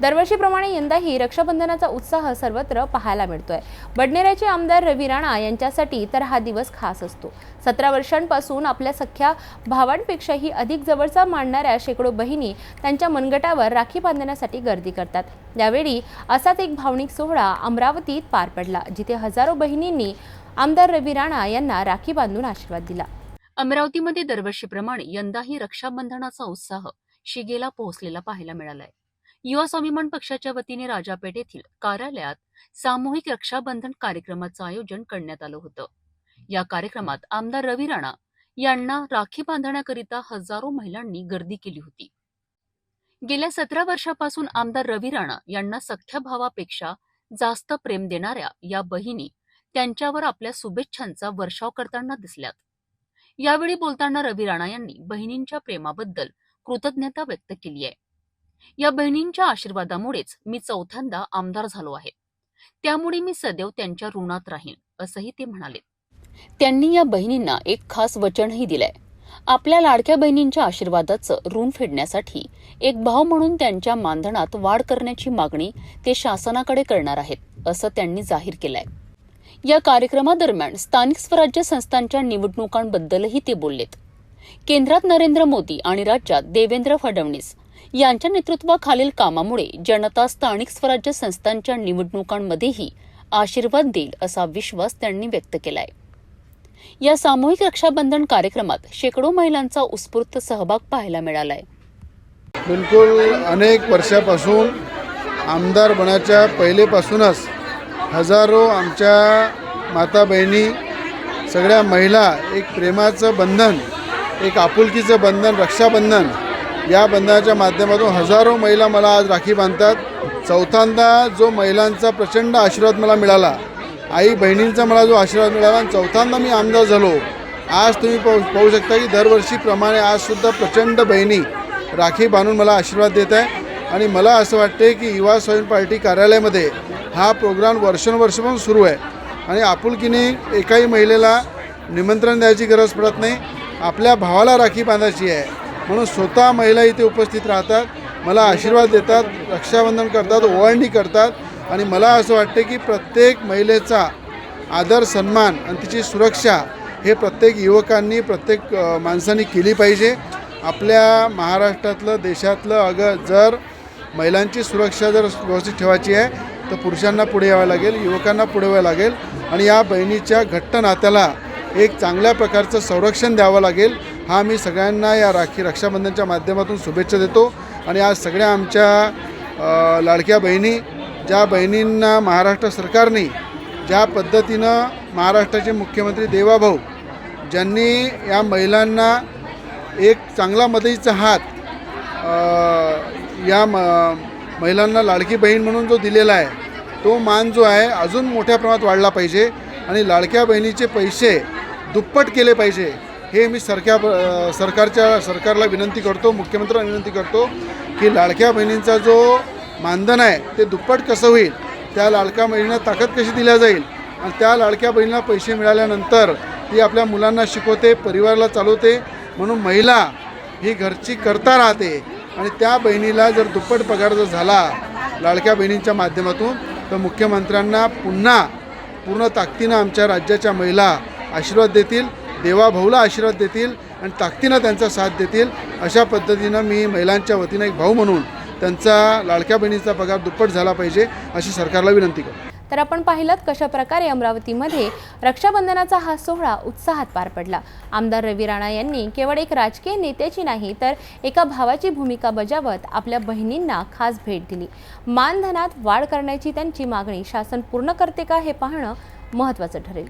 दरवर्षीप्रमाणे यंदाही रक्षाबंधनाचा उत्साह सर्वत्र पाहायला मिळतोय. बडनेराचे आमदार रवी राणा यांच्यासाठी तर हा दिवस खास असतो. सतरा वर्षांपासून आपल्या सख्या भावांपेक्षाही अधिक जवळचा मानणाऱ्या शेकडो बहिणी त्यांच्या मनगटावर राखी बांधण्यासाठी गर्दी करतात. यावेळी असाच एक भावनिक सोहळा अमरावतीत पार पडला जिथे हजारो बहिणींनी आमदार रवी राणा यांना राखी बांधून आशीर्वाद दिला. अमरावतीमध्ये दरवर्षीप्रमाणे यंदाही रक्षाबंधनाचा उत्साह शिगेला पोहोचलेला पाहायला मिळालाय. युवा स्वाभिमान पक्षाच्या वतीने राजापेठ येथील कार्यालयात सामूहिक रक्षाबंधन कार्यक्रमाचं आयोजन करण्यात आलं होतं. या कार्यक्रमात आमदार रवी राणा यांना राखी बांधण्याकरिता हजारो महिलांनी गर्दी केली होती. गेल्या सतरा वर्षापासून आमदार रवी राणा यांना सख्या भावापेक्षा जास्त प्रेम देणाऱ्या या बहिणी त्यांच्यावर आपल्या शुभेच्छांचा वर्षाव करताना दिसल्यात. यावेळी बोलताना रवी राणा यांनी बहिणींच्या प्रेमाबद्दल कृतज्ञता व्यक्त केली आहे. या बहिणींच्या आशीर्वादामुळेच मी चौथ्यांदा आमदार झालो आहे. त्यामुळे मी सदैव त्यांच्या ऋणात राहीन असंही ते म्हणाले. त्यांनी या बहिणींना एक खास वचनही दिलंय. आपल्या लाडक्या बहिणींच्या आशीर्वादाचं ऋण फेडण्यासाठी एक भाव म्हणून त्यांच्या मानधनात वाढ करण्याची मागणी ते शासनाकडे करणार आहेत असं त्यांनी जाहीर केलंय. या कार्यक्रमादरम्यान स्थानिक स्वराज्य संस्थांच्या निवडणुकांबद्दलही ते बोललेत. केंद्रात नरेंद्र मोदी आणि राज्यात देवेंद्र फडणवीस यांच्या नेतृत्वाखालील कामामुळे जनता स्थानिक स्वराज्य संस्थांच्या निवडणुकांमध्येही आशीर्वाद देईल असा विश्वास त्यांनी व्यक्त केलाय. या सामूहिक रक्षाबंधन कार्यक्रमात शेकडो महिलांचा उत्स्फूर्त सहभाग पाहायला मिळालाय. बिलकुल अनेक वर्षापासून आमदार बनाच्या पहिलेपासूनच हजारो आमच्या माता बहिणी सगळ्या महिला एक प्रेमाचं बंधन एक आपुलकीचं बंधन रक्षाबंधन या बंधनाच्या माध्यमातून हजारो महिला मला आज राखी बांधतात. चौथ्यांदा जो महिलांचा प्रचंड आशीर्वाद मला मिळाला आई बहिणींचा मला जो आशीर्वाद मिळाला आणि चौथ्यांदा मी आमदार झालो. आज तुम्ही पाहू पाहू शकता की दरवर्षीप्रमाणे आजसुद्धा प्रचंड बहिणी राखी बांधून मला आशीर्वाद देत आहे आणि मला असं वाटते की युवा स्वयं पार्टी कार्यालयामध्ये हा प्रोग्राम वर्षानुवर्षपासून सुरू आहे. आणि आपुलकीने एकाही महिलेला निमंत्रण द्यायची गरज पडत नाही. आपल्या भावाला राखी बांधायची आहे. म्हणून स्वतः महिला इथे उपस्थित राहतात मला आशीर्वाद देतात रक्षाबंधन करतात ओवाळणी करतात आणि मला असं वाटतं की प्रत्येक महिलेचा आदर सन्मान आणि तिची सुरक्षा हे प्रत्येक युवकांनी प्रत्येक माणसांनी केली पाहिजे. आपल्या महाराष्ट्रातलं देशातलं अगं जर महिलांची सुरक्षा जर व्यवस्थित ठेवायची आहे तर पुरुषांना पुढे यावं लागेल युवकांना पुढे यावं लागेल आणि या बहिणीच्या घट्ट नात्याला एक चांगल्या प्रकारचं संरक्षण द्यावं लागेल. हा मी सगळ्यांना या राखी रक्षाबंधनच्या माध्यमातून शुभेच्छा देतो. आणि आज सगळ्या आमच्या लाडक्या बहिणी ज्या बहिणींना महाराष्ट्र सरकारने ज्या पद्धतीनं महाराष्ट्राचे मुख्यमंत्री देवाभाऊ ज्यांनी या महिलांना एक चांगला मदतीचा हात या म महिलांना लाडकी बहीण म्हणून जो दिलेला आहे तो मान जो आहे अजून मोठ्या प्रमाणात वाढला पाहिजे. आणि लाडक्या बहिणीचे पैसे दुप्पट केले पाहिजे. हे मी सरक्या सरकारच्या सरकारला विनंती करतो मुख्यमंत्र्यांना विनंती करतो की लाडक्या बहिणींचा जो मानधन आहे ते दुप्पट कसं होईल? त्या लाडक्या बहिणींना ताकद कशी दिल्या जाईल? आणि त्या लाडक्या बहिणीला पैसे मिळाल्यानंतर ती आपल्या मुलांना शिकवते परिवाराला चालवते म्हणून महिला ही घरची करता राहते. आणि त्या बहिणीला जर दुप्पट पगार जर झाला लाडक्या बहिणींच्या माध्यमातून तर मुख्यमंत्र्यांना पुन्हा पूर्ण ताकदीनं आमच्या राज्याच्या महिला आशीर्वाद देतील देवाभाऊला आशीर्वाद देतील आणि ताकदीनं त्यांचा साथ देतील अशा पद्धतीनं मी महिलांच्या वतीनं एक भाऊ म्हणून त्यांचा लाडक्या बहिणीचा पगार दुप्पट झाला पाहिजे अशी सरकारला विनंती करतो. तर आपण पाहिलं कशा प्रकारे अमरावतीमध्ये रक्षाबंधनाचा हा सोहळा उत्साहात पार पडला. आमदार रवी राणा यांनी केवळ एक राजकीय नेत्याची नाही तर एका भावाची भूमिका बजावत आपल्या बहिणींना खास भेट दिली. मानधनात वाढ करण्याची त्यांची मागणी शासन पूर्ण करते का हे पाहणं महत्त्वाचं ठरेल.